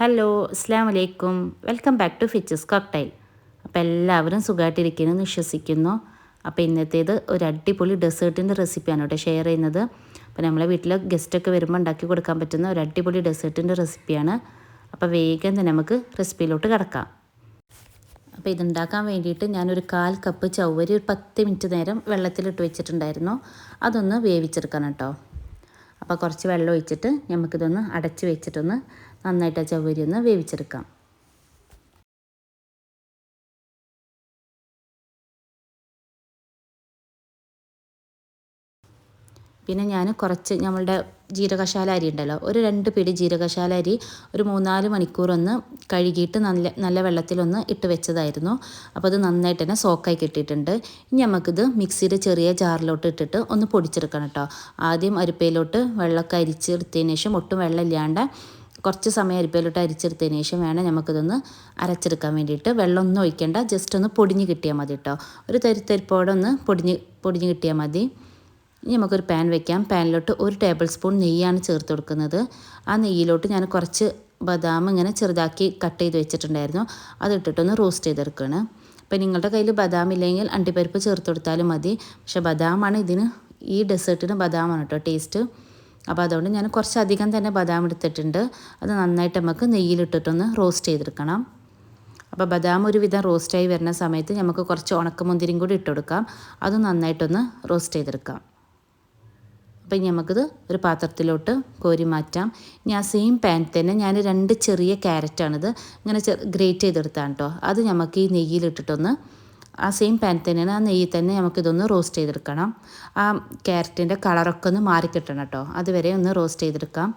Hello അസ്സാം വലൈക്കും welcome back to ഫിച്ചസ് കോക്ടൈൽ അപ്പോൾ എല്ലാവരും സുഖമായിട്ടിരിക്കുന്നു വിശ്വസിക്കുന്നു അപ്പോൾ ഇന്നത്തേത് ഒരു അടിപൊളി ഡെസേർട്ടിന്റെ റെസിപ്പിയാണ് കേട്ടോ ഷെയർ ചെയ്യുന്നത്. അപ്പോൾ നമ്മളെ വീട്ടിൽ ഗസ്റ്റൊക്കെ വരുമ്പോൾ ഉണ്ടാക്കി കൊടുക്കാൻ പറ്റുന്ന ഒരു അടിപൊളി ഡെസേർട്ടിന്റെ റെസിപ്പിയാണ്. അപ്പോൾ വേഗം തന്നെ നമുക്ക് റെസിപ്പിയിലോട്ട് കിടക്കാം. അപ്പോൾ ഇതുണ്ടാക്കാൻ വേണ്ടിയിട്ട് ഞാനൊരു കാൽ കപ്പ് ചവ്വരി ഒരു പത്ത് മിനിറ്റ് നേരം വെള്ളത്തിലിട്ട് വെച്ചിട്ടുണ്ടായിരുന്നു. അതൊന്ന് വേവിച്ചെടുക്കണം കേട്ടോ. അപ്പോൾ കുറച്ച് വെള്ളം ഒഴിച്ചിട്ട് നമുക്കിതൊന്ന് അടച്ച് വെച്ചിട്ടൊന്ന് നന്നായിട്ട് ആ ചവ്വരി ഒന്ന് വേവിച്ചെടുക്കാം. പിന്നെ ഞാൻ കുറച്ച് നമ്മളുടെ ജീരകശാല അരി ഉണ്ടല്ലോ ഒരു രണ്ട് പിടി ജീരകശാല അരി ഒരു മൂന്നാൽ മണിക്കൂറൊന്ന് കഴുകിയിട്ട് നല്ല നല്ല വെള്ളത്തിലൊന്ന് ഇട്ട് വെച്ചതായിരുന്നു. അപ്പോൾ അത് നന്നായിട്ട് തന്നെ സോക്കായി കിട്ടിയിട്ടുണ്ട്. ഇനി നമുക്കിത് മിക്സിയുടെ ചെറിയ ജാറിലോട്ട് ഇട്ടിട്ട് ഒന്ന് പൊടിച്ചെടുക്കണം കേട്ടോ. ആദ്യം അരിപ്പയിലോട്ട് വെള്ളമൊക്കെ അരിച്ചെടുത്തതിന് ശേഷം ഒട്ടും വെള്ളം ഇല്ലാണ്ട് കുറച്ച് സമയം അരിപ്പയിലോട്ട് അരിച്ചെടുത്തതിന് ശേഷം വേണം നമുക്കിതൊന്ന് അരച്ചെടുക്കാൻ വേണ്ടിയിട്ട്. വെള്ളമൊന്നും ഒഴിക്കേണ്ട ജസ്റ്റ് ഒന്ന് പൊടിഞ്ഞ് കിട്ടിയാൽ മതി കേട്ടോ ഒരു തരിത്തരിപ്പോടെ ഒന്ന് പൊടിഞ്ഞ് പൊടിഞ്ഞ് കിട്ടിയാൽ മതി. ഇനി നമുക്കൊരു പാൻ വെക്കാം. പാനിലോട്ട് ഒരു ടേബിൾ സ്പൂൺ നെയ്യാണ് ചേർത്ത് കൊടുക്കുന്നത്. ആ നെയ്യിലോട്ട് ഞാൻ കുറച്ച് ബദാം ഇങ്ങനെ ചെറുതാക്കി കട്ട് ചെയ്ത് വെച്ചിട്ടുണ്ടായിരുന്നു. അതിട്ടിട്ടൊന്ന് റോസ്റ്റ് ചെയ്തെടുക്കുകയാണ് അപ്പോൾ നിങ്ങളുടെ കയ്യിൽ ബദാം ഇല്ലെങ്കിൽ അണ്ടിപ്പരിപ്പ് ചേർത്ത് കൊടുത്താലും മതി. പക്ഷേ ബദാമാണ് ഇതിന് ഈ ഡെസേർട്ടിന് ബദാമാണ് കേട്ടോ ടേസ്റ്റ് അപ്പോൾ അതുകൊണ്ട് ഞാൻ കുറച്ചധികം തന്നെ ബദാം എടുത്തിട്ടുണ്ട്. അത് നന്നായിട്ട് നമുക്ക് നെയ്യിലിട്ടിട്ടൊന്ന് റോസ്റ്റ് ചെയ്തെടുക്കണം. അപ്പോൾ ബദാം ഒരുവിധം റോസ്റ്റായി വരുന്ന സമയത്ത് നമുക്ക് കുറച്ച് ഉണക്കമുന്തിരിയും കൂടി ഇട്ട് കൊടുക്കാം അത് നന്നായിട്ടൊന്ന് റോസ്റ്റ് ചെയ്തെടുക്കാം. അപ്പം നമുക്കിത് ഒരു പാത്രത്തിലോട്ട് കോരി മാറ്റാം. ഇനി ആ സെയിം പാൻ തന്നെ ഞാൻ രണ്ട് ചെറിയ ക്യാരറ്റാണിത് ഇങ്ങനെ ഗ്രേറ്റ് ചെയ്തെടുത്താണ് കേട്ടോ. അത് നമുക്ക് ഈ നെയ്യിലിട്ടിട്ടൊന്ന് ആ സെയിം പാൻ തന്നെയാണ് ആ നെയ്യിൽ തന്നെ നമുക്കിതൊന്ന് റോസ്റ്റ് ചെയ്തെടുക്കണം. ആ ക്യാരറ്റിന്റെ കളറൊക്കെ ഒന്ന് മാറിക്കിട്ടണം കേട്ടോ അതുവരെ ഒന്ന് റോസ്റ്റ് ചെയ്തെടുക്കാം.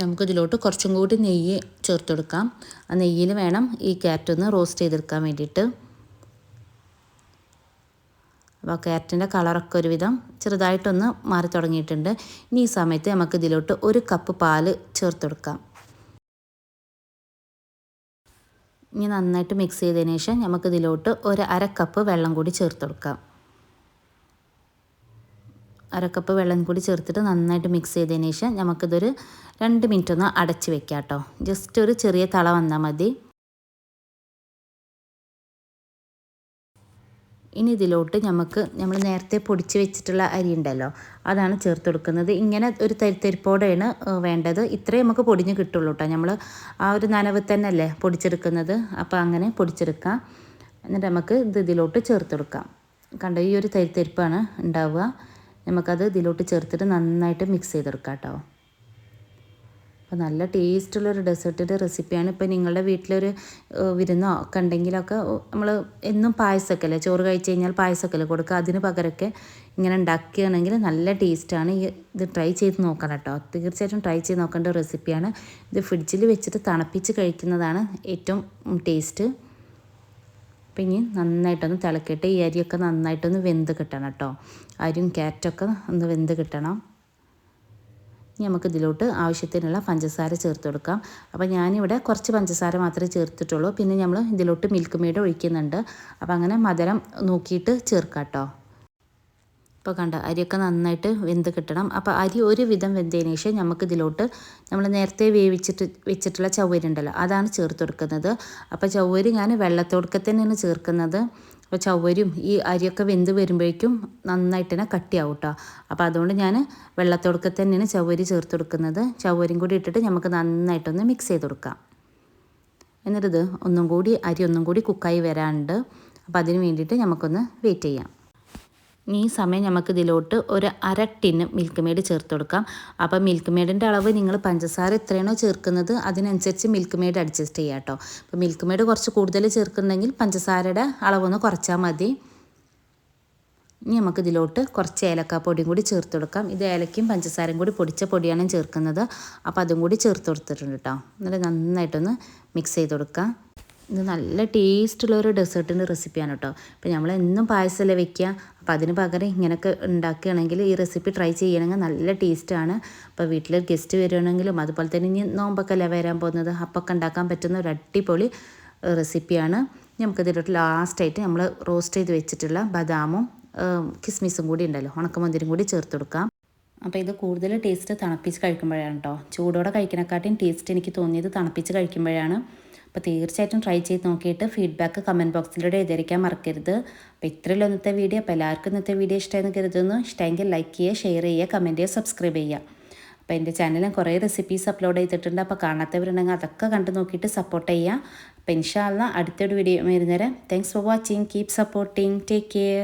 നമുക്കിതിലോട്ട് കുറച്ചും കൂടി നെയ്യ് ചേർത്ത് കൊടുക്കാം ആ നെയ്യിൽ വേണം ഈ ക്യാരറ്റ് ഒന്ന് റോസ്റ്റ് ചെയ്തെടുക്കാൻ വേണ്ടിയിട്ട്. അപ്പോൾ ക്യാരറ്റിന്റെ കളറൊക്കെ ഒരുവിധം ചെറുതായിട്ടൊന്ന് മാറി തുടങ്ങിയിട്ടുണ്ട്. ഇനി ഈ സമയത്ത് നമുക്ക് ഇതിലോട്ട് ഒരു കപ്പ് പാൽ ചേർത്ത് കൊടുക്കാം ഇനി നന്നായിട്ട് മിക്സ് ചെയ്തതിന് ശേഷം നമുക്ക് ഇതിലോട്ട് ഒരു അര കപ്പ് വെള്ളം കൂടി ചേർത്ത് കൊടുക്കാം. അര കപ്പ് വെള്ളം കൂടി ചേർത്തിട്ട് നന്നായിട്ട് മിക്സ് ചെയ്തതിന് ശേഷം നമുക്കിതൊരു രണ്ട് മിനിറ്റ് ഒന്ന് അടച്ച് വെക്കാം കേട്ടോ ജസ്റ്റ് ഒരു ചെറിയ തള വന്നാൽ മതി. ഇനി ഇതിലോട്ട് നമുക്ക് നമ്മൾ നേരത്തെ പൊടിച്ച് വെച്ചിട്ടുള്ള അരി ഉണ്ടല്ലോ അതാണ് ചേർത്ത് കൊടുക്കുന്നത്. ഇങ്ങനെ ഒരു തരിത്തരിപ്പോടെയാണ് വേണ്ടത്. ഇത്രയും നമുക്ക് പൊടിഞ്ഞ് കിട്ടുള്ളൂ കേട്ടോ നമ്മൾ ആ ഒരു നനവ് തന്നെയല്ലേ പൊടിച്ചെടുക്കുന്നത്. അപ്പോൾ അങ്ങനെ പൊടിച്ചെടുക്കാം. എന്നിട്ട് നമുക്ക് ഇത് ഇതിലോട്ട് ചേർത്ത് കൊടുക്കാം. കണ്ടോ ഈ ഒരു തരിത്തരിപ്പാണ് ഉണ്ടാവുക. നമുക്കത് ഇതിലോട്ട് ചേർത്തിട്ട് നന്നായിട്ട് മിക്സ് ചെയ്തെടുക്കാം കേട്ടോ അപ്പോൾ നല്ല ടേസ്റ്റുള്ളൊരു ഡെസേർട്ടിന്റെ റെസിപ്പിയാണ് ഇപ്പോൾ നിങ്ങളുടെ വീട്ടിലൊരു വിരുന്നോ ഒക്കെ ഉണ്ടെങ്കിലൊക്കെ നമ്മൾ എന്നും പായസമൊക്കെ അല്ലേ ചോറ് കഴിച്ച് കഴിഞ്ഞാൽ പായസമൊക്കെ അല്ലേ കൊടുക്കുക? അതിന് പകരമൊക്കെ ഇങ്ങനെ ഉണ്ടാക്കുകയാണെങ്കിൽ നല്ല ടേസ്റ്റാണ്. ഈ ഇത് ട്രൈ ചെയ്ത് നോക്കണം കേട്ടോ. തീർച്ചയായിട്ടും ട്രൈ ചെയ്ത് നോക്കേണ്ട റെസിപ്പിയാണ്. ഇത് ഫ്രിഡ്ജിൽ വെച്ചിട്ട് തണുപ്പിച്ച് കഴിക്കുന്നതാണ് ഏറ്റവും ടേസ്റ്റ്. അപ്പം ഇനി നന്നായിട്ടൊന്ന് തിളക്കിയിട്ട് ഈ അരിയൊക്കെ നന്നായിട്ടൊന്ന് വെന്ത് കിട്ടണം കേട്ടോ. അരിയും ക്യാരറ്റൊക്കെ ഒന്ന് വെന്ത് കിട്ടണം. ഇനി നമുക്ക് ഇതിലോട്ട് ആവശ്യത്തിനുള്ള പഞ്ചസാര ചേർത്ത് കൊടുക്കാം. അപ്പോൾ ഞാനിവിടെ കുറച്ച് പഞ്ചസാര മാത്രമേ ചേർത്തിട്ടുള്ളൂ. പിന്നെ നമ്മൾ ഇതിലോട്ട് മിൽക്ക് മെയ്ഡ് ഒഴിക്കുന്നുണ്ട്. അപ്പോൾ അങ്ങനെ മധുരം നോക്കിയിട്ട് ചേർക്കാം കേട്ടോ. ഇപ്പോൾ കണ്ട അരിയൊക്കെ നന്നായിട്ട് വെന്ത് കിട്ടണം. അപ്പോൾ അരി ഒരു വിധം വെന്തതിന് ശേഷം നമുക്ക് ഇതിലോട്ട് നമ്മൾ നേരത്തെ വേവിച്ചിട്ട് വെച്ചിട്ടുള്ള ചവ്വരി ഉണ്ടല്ലോ അതാണ് ചേർത്ത് കൊടുക്കുന്നത്. അപ്പോൾ ചവ്വരി ഞാൻ വെള്ളത്തോടൊക്കെ തന്നെയാണ് ചേർക്കുന്നത്. അപ്പോൾ ഈ അരിയൊക്കെ വെന്ത് വരുമ്പോഴേക്കും നന്നായിട്ട് തന്നെ കട്ടിയാവും കേട്ടോ അപ്പോൾ അതുകൊണ്ട് ഞാൻ വെള്ളത്തോടൊക്കെ തന്നെയാണ് ചവ്വരി ചേർത്ത് കൊടുക്കുന്നത്. ചവ്വരും കൂടി ഇട്ടിട്ട് നമുക്ക് നന്നായിട്ടൊന്ന് മിക്സ് ചെയ്ത് കൊടുക്കാം. എന്നിട്ട് ഒന്നും കൂടി അരി ഒന്നും കൂടി കുക്കായി വരാനുണ്ട് അപ്പോൾ അതിന് വേണ്ടിയിട്ട് നമുക്കൊന്ന് വെയിറ്റ് ചെയ്യാം. ഈ സമയം നമുക്ക് ഇതിലോട്ട് ഒരു അര ടിന്ന് മിൽക്ക് മെയ്ഡ് ചേർത്ത് കൊടുക്കാം അപ്പോൾ മിൽക്ക് മെയ്ഡിന്റെ അളവ് നിങ്ങൾ പഞ്ചസാര എത്രയാണോ ചേർക്കുന്നത് അതിനനുസരിച്ച് മിൽക്ക് മെയ്ഡ് അഡ്ജസ്റ്റ് ചെയ്യാം കേട്ടോ. അപ്പോൾ മിൽക്ക് മെയ്ഡ് കുറച്ച് കൂടുതൽ ചേർക്കുന്നുണ്ടെങ്കിൽ പഞ്ചസാരയുടെ അളവൊന്ന് കുറച്ചാൽ മതി. ഇനി നമുക്ക് ഇതിലോട്ട് കുറച്ച് ഏലക്കാപ്പൊടിയും കൂടി ചേർത്ത് കൊടുക്കാം ഇത് ഏലക്കയും പഞ്ചസാരയും കൂടി പൊടിച്ച പൊടിയാണ് ചേർക്കുന്നത്. അപ്പോൾ അതും കൂടി ചേർത്ത് കൊടുത്തിട്ടുണ്ട് കേട്ടോ. എന്നിട്ട് നന്നായിട്ടൊന്ന് മിക്സ് ചെയ്ത് കൊടുക്കാം ഇത് നല്ല ടേസ്റ്റുള്ള ഒരു ഡെസേർട്ടിന്റെ റെസിപ്പിയാണ് കേട്ടോ. അപ്പോൾ നമ്മൾ എന്നും പായസമല്ലേ വെക്കുക? അപ്പോൾ അതിന് പകരം ഇങ്ങനെയൊക്കെ ഉണ്ടാക്കുകയാണെങ്കിൽ ഈ റെസിപ്പി ട്രൈ ചെയ്യണമെങ്കിൽ നല്ല ടേസ്റ്റാണ്. അപ്പോൾ വീട്ടിൽ ഗസ്റ്റ് വരുവാണെങ്കിലും അതുപോലെ തന്നെ ഇനി നോമ്പൊക്കെ വരാൻ പോകുന്നത്? അപ്പൊക്കെ ഉണ്ടാക്കാൻ പറ്റുന്ന ഒരു അടിപൊളി റെസിപ്പിയാണ്. നമുക്കതിലോട്ട് ലാസ്റ്റായിട്ട് നമ്മൾ റോസ്റ്റ് ചെയ്ത് വെച്ചിട്ടുള്ള ബദാമും കിസ്മിസും കൂടി ഉണ്ടല്ലോ. ഉണക്കമന്തിരും കൂടി ചേർത്ത് കൊടുക്കാം. അപ്പോൾ ഇത് കൂടുതൽ ടേസ്റ്റ് തണുപ്പിച്ച് കഴിക്കുമ്പോഴാണ് കേട്ടോ. ചൂടോടെ കഴിക്കണക്കാട്ടിയും ടേസ്റ്റ് എനിക്ക് തോന്നിയത് തണുപ്പിച്ച് കഴിക്കുമ്പോഴാണ്. അപ്പോൾ തീർച്ചയായിട്ടും ട്രൈ ചെയ്ത് നോക്കിയിട്ട് ഫീഡ്ബാക്ക് കമന്റ് ബോക്സിലൂടെ എഴുതിയിരിക്കാൻ മറക്കരുത്. അപ്പോൾ ഇത്രയുള്ള ഇന്നത്തെ വീഡിയോ അപ്പോൾ എല്ലാവർക്കും ഇന്നത്തെ വീഡിയോ ഇഷ്ടമായെന്ന് കരുതുന്നു. ഇഷ്ടമെങ്കിൽ ലൈക്ക് ചെയ്യുക ഷെയർ ചെയ്യുക കമന്റ് ചെയ്യുക സബ്സ്ക്രൈബ് ചെയ്യുക. അപ്പോൾ എന്റെ ചാനലിൽ കുറേ റെസിപ്പീസ് അപ്ലോഡ് ചെയ്തിട്ടുണ്ട്. അപ്പോൾ കാണാത്തവരുണ്ടെങ്കിൽ അതൊക്കെ കണ്ടു നോക്കിയിട്ട് സപ്പോർട്ട് ചെയ്യുക. അപ്പോൾ ഇൻഷാല്ല അടുത്തൊരു video വരുന്നേരം thanks for watching keep supporting take care